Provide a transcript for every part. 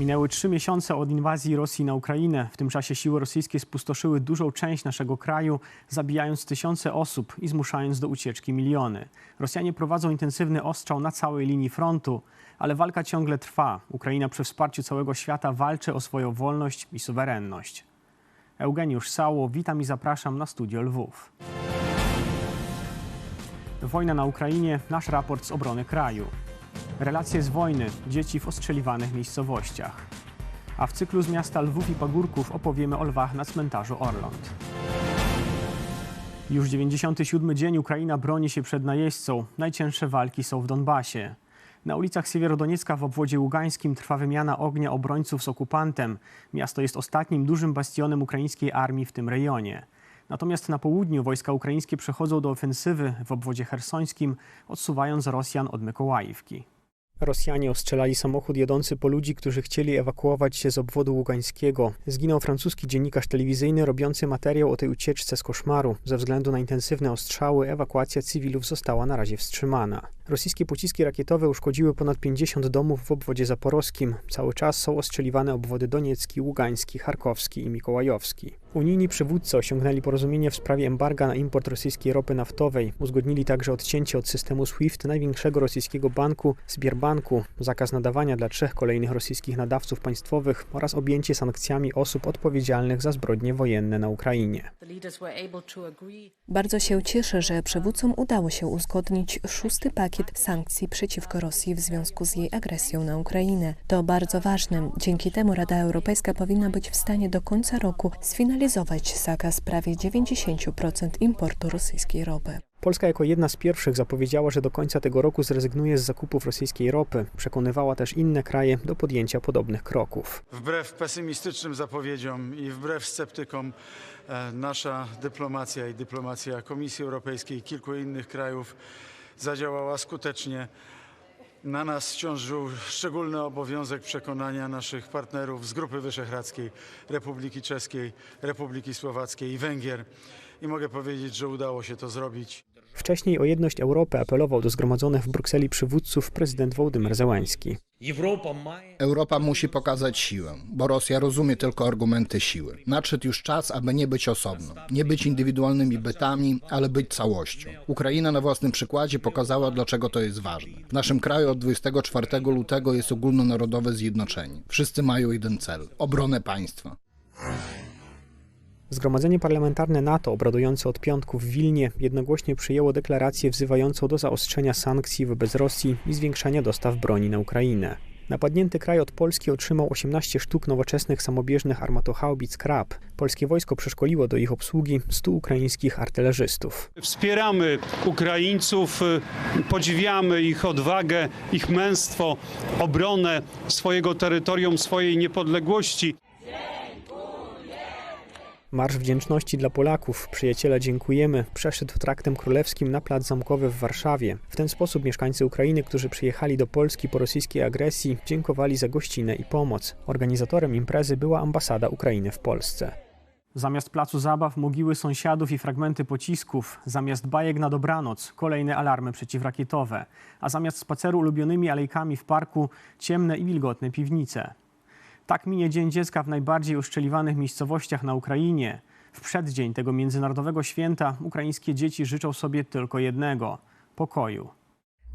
Minęły trzy miesiące od inwazji Rosji na Ukrainę. W tym czasie siły rosyjskie spustoszyły dużą część naszego kraju, zabijając tysiące osób i zmuszając do ucieczki miliony. Rosjanie prowadzą intensywny ostrzał na całej linii frontu, ale walka ciągle trwa. Ukraina przy wsparciu całego świata walczy o swoją wolność i suwerenność. Eugeniusz Sało, witam i zapraszam na studio Lwów. Wojna na Ukrainie, nasz raport z obrony kraju. Relacje z wojny, dzieci w ostrzeliwanych miejscowościach. A w cyklu z miasta Lwów i Pagórków opowiemy o lwach na cmentarzu Orląt. Już 97 dzień Ukraina broni się przed najeźdźcą. Najcięższe walki są w Donbasie. Na ulicach Siewierodoniecka w obwodzie ługańskim trwa wymiana ognia obrońców z okupantem. Miasto jest ostatnim dużym bastionem ukraińskiej armii w tym rejonie. Natomiast na południu wojska ukraińskie przechodzą do ofensywy w obwodzie hersońskim, odsuwając Rosjan od Mykołajówki. Rosjanie ostrzelali samochód jadący po ludzi, którzy chcieli ewakuować się z obwodu ługańskiego. Zginął francuski dziennikarz telewizyjny robiący materiał o tej ucieczce z koszmaru. Ze względu na intensywne ostrzały ewakuacja cywilów została na razie wstrzymana. Rosyjskie pociski rakietowe uszkodziły ponad 50 domów w obwodzie zaporowskim. Cały czas są ostrzeliwane obwody doniecki, ługański, charkowski i mikołajowski. Unijni przywódcy osiągnęli porozumienie w sprawie embarga na import rosyjskiej ropy naftowej. Uzgodnili także odcięcie od systemu SWIFT największego rosyjskiego banku Sbierbanku, zakaz nadawania dla trzech kolejnych rosyjskich nadawców państwowych oraz objęcie sankcjami osób odpowiedzialnych za zbrodnie wojenne na Ukrainie. Bardzo się cieszę, że przywódcom udało się uzgodnić szósty pakiet sankcji przeciwko Rosji w związku z jej agresją na Ukrainę. To bardzo ważne. Dzięki temu Rada Europejska powinna być w stanie do końca roku sfinalizować zakaz prawie 90% importu rosyjskiej ropy. Polska jako jedna z pierwszych zapowiedziała, że do końca tego roku zrezygnuje z zakupów rosyjskiej ropy. Przekonywała też inne kraje do podjęcia podobnych kroków. Wbrew pesymistycznym zapowiedziom i wbrew sceptykom, e, nasza dyplomacja i dyplomacja Komisji Europejskiej i kilku innych krajów zadziałała skutecznie. Na nas ciążył szczególny obowiązek przekonania naszych partnerów z Grupy Wyszehradzkiej, Republiki Czeskiej, Republiki Słowackiej i Węgier. I mogę powiedzieć, że udało się to zrobić. Wcześniej o jedność Europy apelował do zgromadzonych w Brukseli przywódców prezydent Wołodymyr Zełański. Europa musi pokazać siłę, bo Rosja rozumie tylko argumenty siły. Nadszedł już czas, aby nie być osobną, nie być indywidualnymi bytami, ale być całością. Ukraina na własnym przykładzie pokazała, dlaczego to jest ważne. W naszym kraju od 24 lutego jest ogólnonarodowe zjednoczenie. Wszyscy mają jeden cel obronę państwa. Zgromadzenie Parlamentarne NATO, obradujące od piątku w Wilnie, jednogłośnie przyjęło deklarację wzywającą do zaostrzenia sankcji wobec Rosji i zwiększania dostaw broni na Ukrainę. Napadnięty kraj od Polski otrzymał 18 sztuk nowoczesnych samobieżnych armatochaubic Krab. Polskie wojsko przeszkoliło do ich obsługi 100 ukraińskich artylerzystów. Wspieramy Ukraińców, podziwiamy ich odwagę, ich męstwo, obronę swojego terytorium, swojej niepodległości. Marsz Wdzięczności dla Polaków, przyjaciele dziękujemy, przeszedł traktem królewskim na plac zamkowy w Warszawie. W ten sposób mieszkańcy Ukrainy, którzy przyjechali do Polski po rosyjskiej agresji, dziękowali za gościnę i pomoc. Organizatorem imprezy była ambasada Ukrainy w Polsce. Zamiast placu zabaw, mogiły sąsiadów i fragmenty pocisków, zamiast bajek na dobranoc, kolejne alarmy przeciwrakietowe, a zamiast spaceru ulubionymi alejkami w parku, ciemne i wilgotne piwnice. Tak minie Dzień Dziecka w najbardziej uszczeliwanych miejscowościach na Ukrainie. W przeddzień tego międzynarodowego święta ukraińskie dzieci życzą sobie tylko jednego pokoju.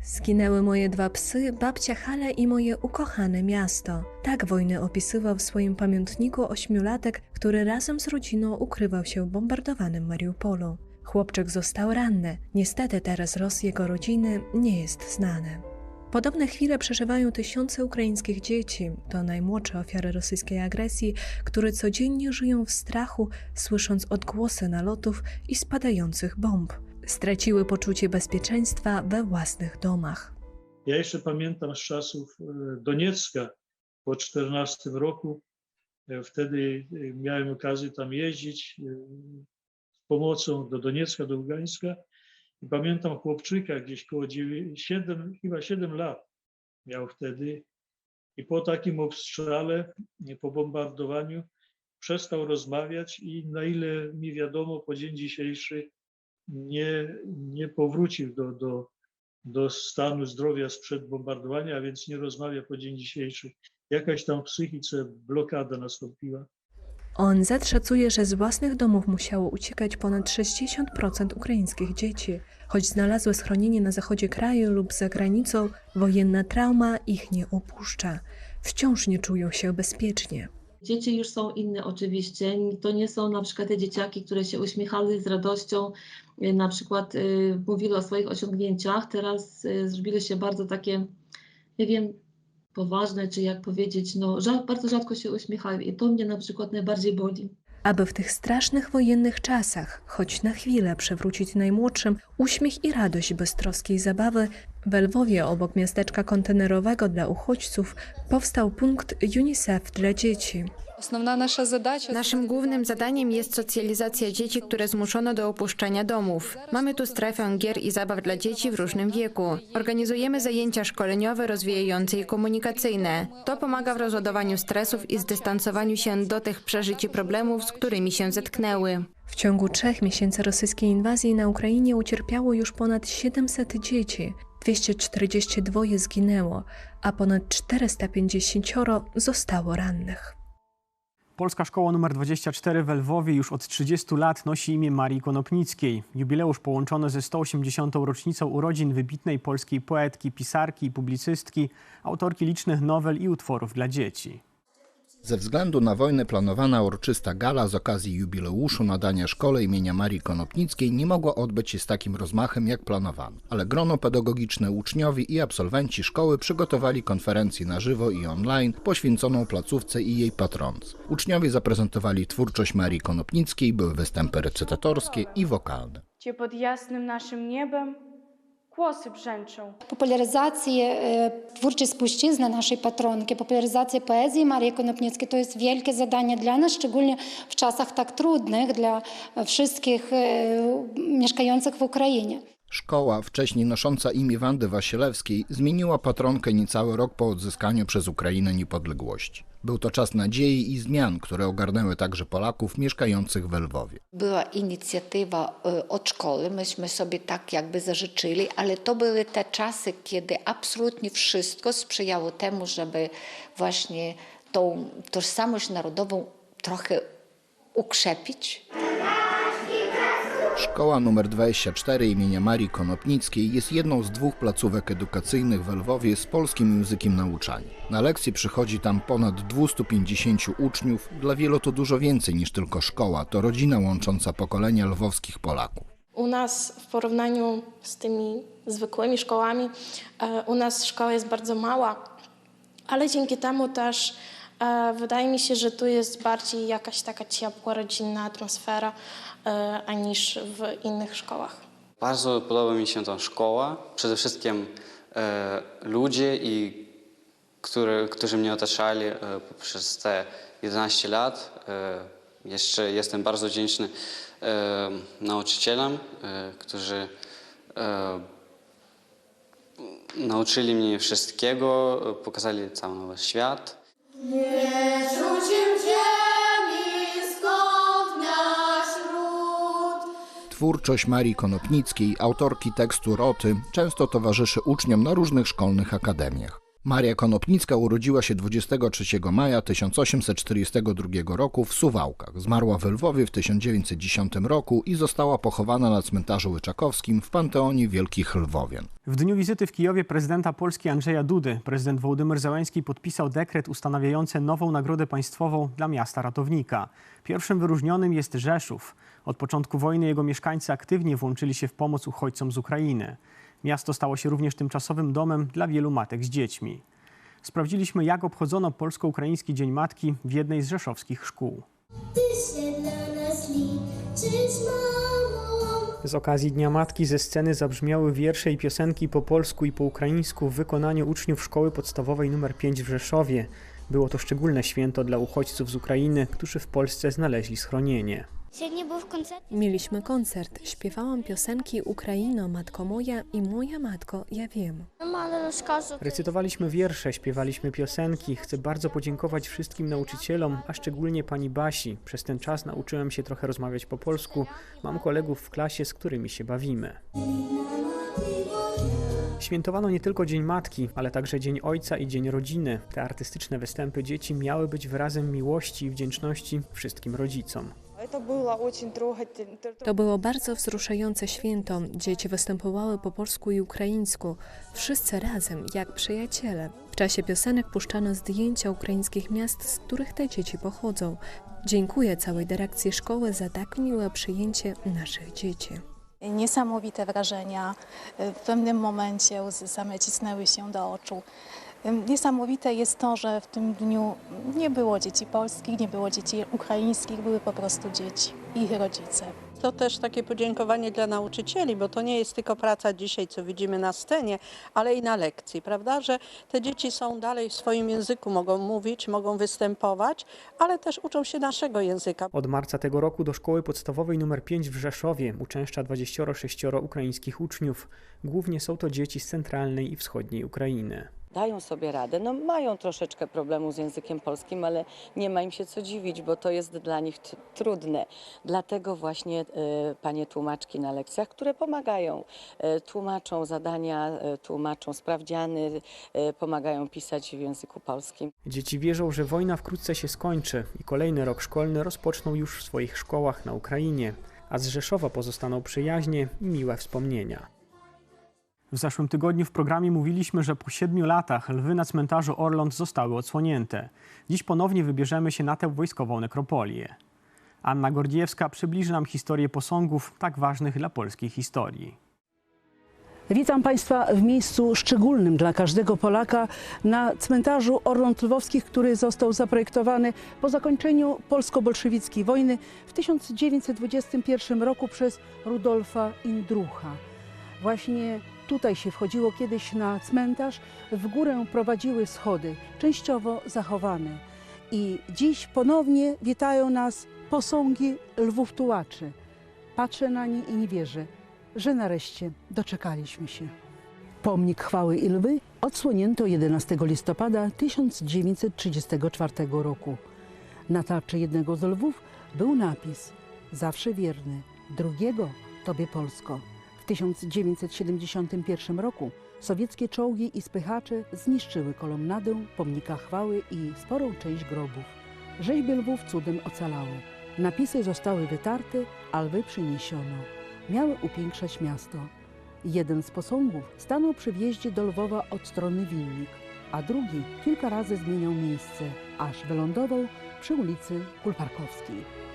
Zginęły moje dwa psy, babcia Hala i moje ukochane miasto. Tak wojnę opisywał w swoim pamiętniku ośmiolatek, który razem z rodziną ukrywał się w bombardowanym Mariupolu. Chłopczyk został ranny. Niestety teraz los jego rodziny nie jest znany. Podobne chwile przeżywają tysiące ukraińskich dzieci. To najmłodsze ofiary rosyjskiej agresji, które codziennie żyją w strachu, słysząc odgłosy nalotów i spadających bomb. Straciły poczucie bezpieczeństwa we własnych domach. Ja jeszcze pamiętam z czasów e, Doniecka po 14 roku. E, Wtedy e, miałem okazję tam jeździć z pomocą do Doniecka, do Ługańska. I pamiętam chłopczyka gdzieś koło 7, chyba 7 lat miał wtedy. I po takim obstrzale, po bombardowaniu, przestał rozmawiać i na ile mi wiadomo, po dzień dzisiejszy nie, nie powrócił do, do, do stanu zdrowia sprzed bombardowania, a więc nie rozmawia po dzień dzisiejszy jakaś tam w psychice blokada nastąpiła. ONZ szacuje, że z własnych domów musiało uciekać ponad 60% ukraińskich dzieci. Choć znalazły schronienie na zachodzie kraju lub za granicą, wojenna trauma ich nie opuszcza. Wciąż nie czują się bezpiecznie. Dzieci już są inne oczywiście. To nie są na przykład te dzieciaki, które się uśmiechały z radością, y, na przykład y, o swoich osiągnięciach. Teraz y, zrobiły się bardzo takie, nie wiem, poważne, czy jak powiedzieć, no bardzo rzadko się uśmiechają i to mnie na przykład najbardziej boli. Aby w tych strasznych wojennych czasach, choć na chwilę przywrócić najmłodszym uśmiech i radość beztroskiej zabawy, w Lwowie obok miasteczka kontenerowego dla uchodźców powstał punkt UNICEF dla dzieci. Naszym głównym zadaniem jest socjalizacja dzieci, które zmuszono do opuszczenia domów. Mamy tu strefę gier i zabaw dla dzieci w różnym wieku. Organizujemy zajęcia szkoleniowe, rozwijające i komunikacyjne. To pomaga w rozładowaniu stresów i zdystansowaniu się do tych przeżyć i problemów, z którymi się zetknęły. W ciągu trzech miesięcy rosyjskiej inwazji na Ukrainie ucierpiało już ponad 700 dzieci. 242 zginęło, a ponad 450 zostało rannych. Polska Szkoła nr 24 w Lwowie już od 30 lat nosi imię Marii Konopnickiej. Jubileusz połączony ze 180. rocznicą urodzin wybitnej polskiej poetki, pisarki i publicystki, autorki licznych nowel i utworów dla dzieci. Ze względu na wojnę planowana uroczysta gala z okazji jubileuszu nadania szkole imienia Marii Konopnickiej nie mogła odbyć się z takim rozmachem jak planowano, ale grono pedagogiczne uczniowie i absolwenci szkoły przygotowali konferencję na żywo i online poświęconą placówce i jej patronce. Uczniowie zaprezentowali twórczość Marii Konopnickiej, były występy recytatorskie i wokalne. Gdzie pod jasnym naszym niebem kłosy brzęczą. Popularyzację e, twórczej spuścizny naszej patronki, popularyzację poezji Marii Konopnickiej to jest wielkie zadanie dla nas, szczególnie w czasach tak trudnych dla wszystkich e, mieszkających w Ukrainie. Szkoła, wcześniej nosząca imię Wandy Wasilewskiej, zmieniła patronkę niecały rok po odzyskaniu przez Ukrainę niepodległości. Był to czas nadziei i zmian, które ogarnęły także Polaków mieszkających w Lwowie. Była inicjatywa e, od szkoły, myśmy sobie tak jakby zażyczyli, ale to były te czasy, kiedy absolutnie wszystko sprzyjało temu, żeby właśnie tą tożsamość narodową trochę ukrzepić. Szkoła nr 24 imienia Marii Konopnickiej jest jedną z dwóch placówek edukacyjnych w Lwowie z polskim językiem nauczania. Na lekcje przychodzi tam ponad 250 uczniów, dla wielu to dużo więcej niż tylko szkoła, to rodzina łącząca pokolenia lwowskich Polaków. U nas w porównaniu z tymi zwykłymi szkołami, e, u nas szkoła jest bardzo mała, ale dzięki temu też wydaje mi się, że tu jest bardziej jakaś taka ciepła, rodzinna atmosfera e, aniż w innych szkołach. Bardzo podoba mi się ta szkoła. Przede wszystkim e, ludzie, i, które, którzy mnie otaczali e, przez te 11 lat. E, jeszcze jestem bardzo wdzięczny e, nauczycielom, e, którzy e, nauczyli mnie wszystkiego, pokazali cały nowy świat. Twórczość Marii Konopnickiej, autorki tekstu Roty, często towarzyszy uczniom na różnych szkolnych akademiach. Maria Konopnicka urodziła się 23 maja 1842 roku w Suwałkach. Zmarła w Lwowie w 1910 roku i została pochowana na cmentarzu Łyczakowskim w Panteonie Wielkich Lwowian. W dniu wizyty w Kijowie prezydenta Polski Andrzeja Dudy prezydent Wołodymyr Zełański podpisał dekret ustanawiający nową nagrodę państwową dla miasta ratownika. Pierwszym wyróżnionym jest Rzeszów. Od początku wojny jego mieszkańcy aktywnie włączyli się w pomoc uchodźcom z Ukrainy. Miasto stało się również tymczasowym domem dla wielu matek z dziećmi. Sprawdziliśmy, jak obchodzono polsko-ukraiński Dzień Matki w jednej z rzeszowskich szkół. Z okazji Dnia Matki ze sceny zabrzmiały wiersze i piosenki po polsku i po ukraińsku w wykonaniu uczniów szkoły podstawowej nr 5 w Rzeszowie. Było to szczególne święto dla uchodźców z Ukrainy, którzy w Polsce znaleźli schronienie. Mieliśmy koncert, śpiewałam piosenki Ukraino, matko moja i moja matko, ja wiem. Recytowaliśmy wiersze, śpiewaliśmy piosenki. Chcę bardzo podziękować wszystkim nauczycielom, a szczególnie pani Basi. Przez ten czas nauczyłem się trochę rozmawiać po polsku. Mam kolegów w klasie, z którymi się bawimy. Świętowano nie tylko Dzień Matki, ale także Dzień Ojca i Dzień Rodziny. Te artystyczne występy dzieci miały być wyrazem miłości i wdzięczności wszystkim rodzicom. To było bardzo wzruszające święto. Dzieci występowały po polsku i ukraińsku, wszyscy razem, jak przyjaciele. W czasie piosenek puszczano zdjęcia ukraińskich miast, z których te dzieci pochodzą. Dziękuję całej dyrekcji szkoły za tak miłe przyjęcie naszych dzieci. Niesamowite wrażenia. W pewnym momencie łzy same cisnęły się do oczu. Niesamowite jest to, że w tym dniu nie było dzieci polskich, nie było dzieci ukraińskich, były po prostu dzieci i ich rodzice. To też takie podziękowanie dla nauczycieli, bo to nie jest tylko praca dzisiaj, co widzimy na scenie, ale i na lekcji, prawda? Że te dzieci są dalej w swoim języku, mogą mówić, mogą występować, ale też uczą się naszego języka. Od marca tego roku do szkoły podstawowej nr 5 w Rzeszowie uczęszcza 26 ukraińskich uczniów. Głównie są to dzieci z centralnej i wschodniej Ukrainy. Dają sobie radę. No, mają troszeczkę problemu z językiem polskim, ale nie ma im się co dziwić, bo to jest dla nich trudne. Dlatego właśnie e, panie tłumaczki na lekcjach, które pomagają, e, tłumaczą zadania, e, tłumaczą sprawdziany, e, pomagają pisać w języku polskim. Dzieci wierzą, że wojna wkrótce się skończy i kolejny rok szkolny rozpoczną już w swoich szkołach na Ukrainie, a z Rzeszowa pozostaną przyjaźnie i miłe wspomnienia. W zeszłym tygodniu w programie mówiliśmy, że po siedmiu latach lwy na cmentarzu Orląt zostały odsłonięte. Dziś ponownie wybierzemy się na tę wojskową nekropolię. Anna Gordiewska przybliży nam historię posągów tak ważnych dla polskiej historii. Witam Państwa w miejscu szczególnym dla każdego Polaka na cmentarzu Orląt Lwowskich, który został zaprojektowany po zakończeniu polsko-bolszewickiej wojny w 1921 roku przez Rudolfa Indrucha. Właśnie tutaj się wchodziło kiedyś na cmentarz, w górę prowadziły schody, częściowo zachowane. I dziś ponownie witają nas posągi lwów tułaczy. Patrzę na nie i nie wierzę że nareszcie doczekaliśmy się. Pomnik chwały i lwy odsłonięto 11 listopada 1934 roku. Na tarczy jednego z lwów był napis Zawsze wierny, drugiego Tobie Polsko. W 1971 roku sowieckie czołgi i spychacze zniszczyły kolumnadę pomnika chwały i sporą część grobów. Rzeźby lwów cudem ocalały. Napisy zostały wytarte, a lwy przyniesiono miały upiększać miasto. Jeden z posągów stanął przy wjeździe do Lwowa od strony Wilnik, a drugi kilka razy zmieniał miejsce, aż wylądował przy ulicy Kulparkowskiej.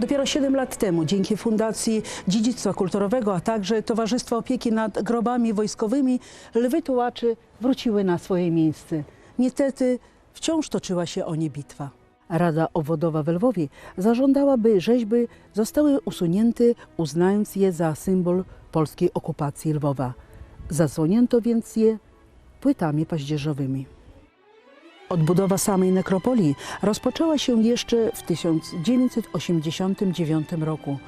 Dopiero 7 lat temu, dzięki Fundacji Dziedzictwa Kulturowego, a także Towarzystwa Opieki nad Grobami Wojskowymi, lwy tułaczy wróciły na swoje miejsce. Niestety wciąż toczyła się o nie bitwa. Rada Obwodowa w Lwowie zażądała, by rzeźby zostały usunięte, uznając je za symbol polskiej okupacji Lwowa. Zasłonięto więc je płytami paździerzowymi. Odbudowa samej nekropolii rozpoczęła się jeszcze w 1989 roku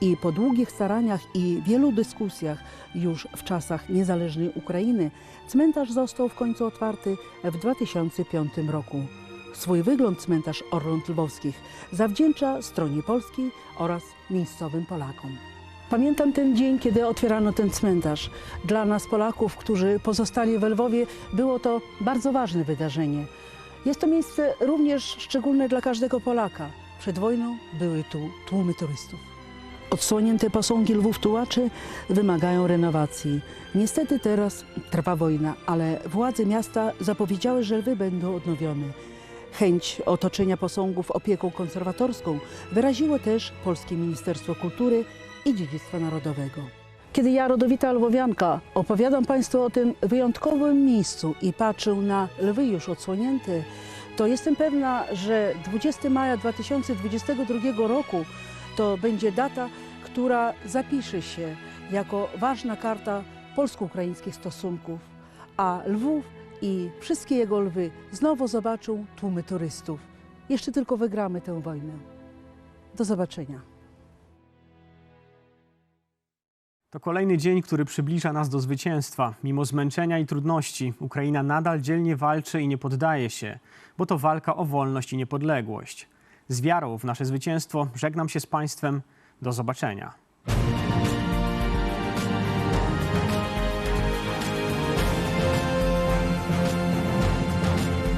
i po długich staraniach i wielu dyskusjach już w czasach niezależnej Ukrainy cmentarz został w końcu otwarty w 2005 roku. Swój wygląd cmentarz Orląt Lwowskich zawdzięcza stronie polskiej oraz miejscowym Polakom. Pamiętam ten dzień, kiedy otwierano ten cmentarz. Dla nas Polaków, którzy pozostali w Lwowie, było to bardzo ważne wydarzenie. Jest to miejsce również szczególne dla każdego Polaka. Przed wojną były tu tłumy turystów. Odsłonięte posągi lwów tułaczy wymagają renowacji. Niestety teraz trwa wojna, ale władze miasta zapowiedziały, że lwy będą odnowione. Chęć otoczenia posągów opieką konserwatorską wyraziło też Polskie Ministerstwo Kultury i Dziedzictwa Narodowego. Kiedy ja, rodowita lwowianka, opowiadam Państwu o tym wyjątkowym miejscu i patrzę na lwy już odsłonięte, to jestem pewna, że 20 maja 2022 roku to będzie data, która zapisze się jako ważna karta polsko-ukraińskich stosunków, a Lwów i wszystkie jego lwy znowu zobaczą tłumy turystów. Jeszcze tylko wygramy tę wojnę. Do zobaczenia. To kolejny dzień, który przybliża nas do zwycięstwa. Mimo zmęczenia i trudności, Ukraina nadal dzielnie walczy i nie poddaje się, bo to walka o wolność i niepodległość. Z wiarą w nasze zwycięstwo żegnam się z Państwem. Do zobaczenia.